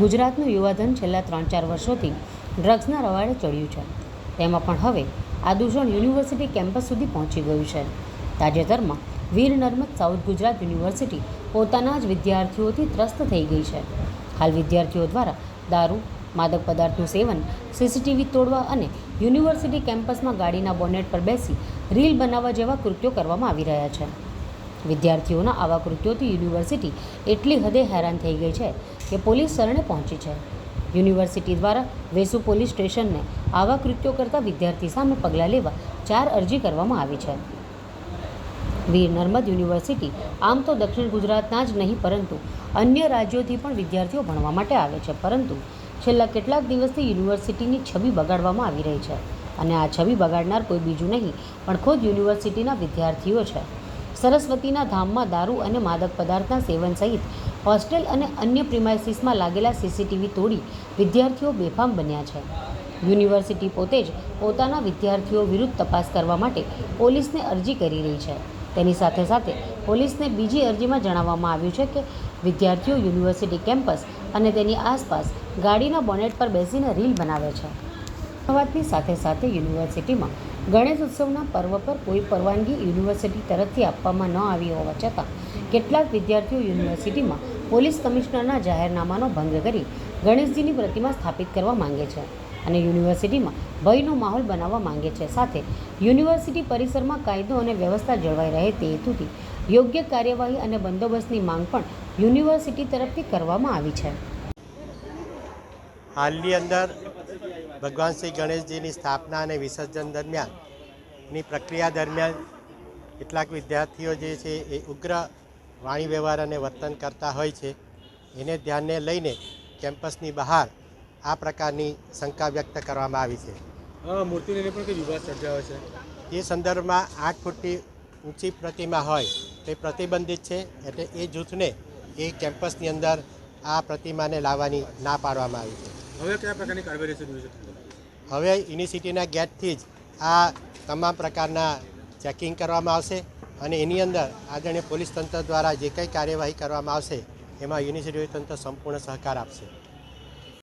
ગુજરાતનું યુવાધન છેલ્લા ત્રણ ચાર વર્ષોથી ડ્રગ્સના રવાડે ચડ્યું છે. તેમાં પણ હવે આ દૂષણ યુનિવર્સિટી કેમ્પસ સુધી પહોંચી ગયું છે. તાજેતરમાં વીર નર્મદ સાઉથ ગુજરાત યુનિવર્સિટી પોતાના જ વિદ્યાર્થીઓથી ત્રસ્ત થઈ ગઈ છે. હાલ વિદ્યાર્થીઓ દ્વારા દારૂ માદક પદાર્થનું સેવન, સીસીટીવી તોડવા અને યુનિવર્સિટી કેમ્પસમાં ગાડીના બોનેટ પર બેસી રીલ બનાવવા જેવા કૃત્યો કરવામાં આવી રહ્યા છે. વિદ્યાર્થીઓના આવા કૃત્યોથી યુનિવર્સિટી એટલી હદે હેરાન થઈ ગઈ છે કે પોલીસ શરણે પહોંચી છે. યુનિવર્સિટી દ્વારા વેસુ પોલીસ સ્ટેશનને આવા કૃત્યો કરતા વિદ્યાર્થી સામે પગલાં લેવા ચાર અરજી કરવામાં આવી છે. વીર નર્મદ યુનિવર્સિટી આમ તો દક્ષિણ ગુજરાતના જ નહીં, પરંતુ અન્ય રાજ્યોથી પણ વિદ્યાર્થીઓ ભણવા માટે આવે છે, પરંતુ છેલ્લા કેટલાક દિવસથી યુનિવર્સિટીની છબી બગાડવામાં આવી રહી છે અને આ છબી બગાડનાર કોઈ બીજું નહીં, પણ ખુદ યુનિવર્સિટીના વિદ્યાર્થીઓ છે. સરસ્વતીના ધામમાં દારૂ અને માદક પદાર્થના સેવન સહિત હોસ્ટેલ અને અન્ય પ્રિમાઇસીસમાં લાગેલા સીસીટીવી તોડી વિદ્યાર્થીઓ બેફામ બન્યા છે. યુનિવર્સિટી પોતે જ પોતાના વિદ્યાર્થીઓ વિરુદ્ધ તપાસ કરવા માટે પોલીસને અરજી કરી રહી છે. તેની સાથે સાથે પોલીસને બીજી અરજીમાં જણાવવામાં આવ્યું છે કે વિદ્યાર્થીઓ યુનિવર્સિટી કેમ્પસ અને તેની આસપાસ ગાડીના બોનેટ પર બેસીને રીલ બનાવે છે. વાતની સાથે સાથે યુનિવર્સિટીમાં ગણેશ ઉત્સવના પર્વ પર કોઈ પરવાનગી યુનિવર્સિટી તરફથી આપવામાં ન આવી હોવા છતાં, કેટલાક વિદ્યાર્થીઓ યુનિવર્સિટીમાં પોલીસ કમિશનરના જાહેરનામાનો ભંગ કરી ગણેશજીની પ્રતિમા સ્થાપિત કરવા માંગે છે. અને યુનિવર્સિટીમાં ભયનો માહોલ બનાવવા માંગે છે. સાથે યુનિવર્સિટી પરિસરમાં કાયદો અને વ્યવસ્થા જળવાઈ રહે તે હેતુથી યોગ્ય કાર્યવાહી અને બંદોબસ્તની માંગ પણ યુનિવર્સિટી તરફથી કરવામાં આવી છે. હાલની અંદર ભગવાન શ્રી ગણેશજીની સ્થાપના અને વિસર્જન દરમિયાનની પ્રક્રિયા દરમિયાન કેટલાક વિદ્યાર્થીઓ જે છે એ ઉગ્ર વાણી વ્યવહાર અને વર્તન કરતા હોય છે. એને ધ્યાને લઈને કેમ્પસની બહાર આ પ્રકારની શંકા વ્યક્ત કરવામાં આવી છે. મૂર્તિને લઈને પણ વિવાદ સર્જાયો છે? એ સંદર્ભમાં આઠ ફૂટની ઊંચી પ્રતિમા હોય તે પ્રતિબંધિત છે એટલે એ જૂથને એ કેમ્પસની અંદર આ પ્રતિમાને લાવવાની ના પાડવામાં આવી છે. હવે કયા પ્રકારની કાર્યવાહી યુનિવર્સિટી હવે યુનિવર્સિટીના ગેટથી જ આ તમામ પ્રકારના ચેકિંગ કરવામાં આવશે અને એની અંદર આદરણીય પોલીસ તંત્ર દ્વારા જે કંઈ કાર્યવાહી કરવામાં આવશે એમાં યુનિવર્સિટી તંત્ર સંપૂર્ણ સહકાર આપશે.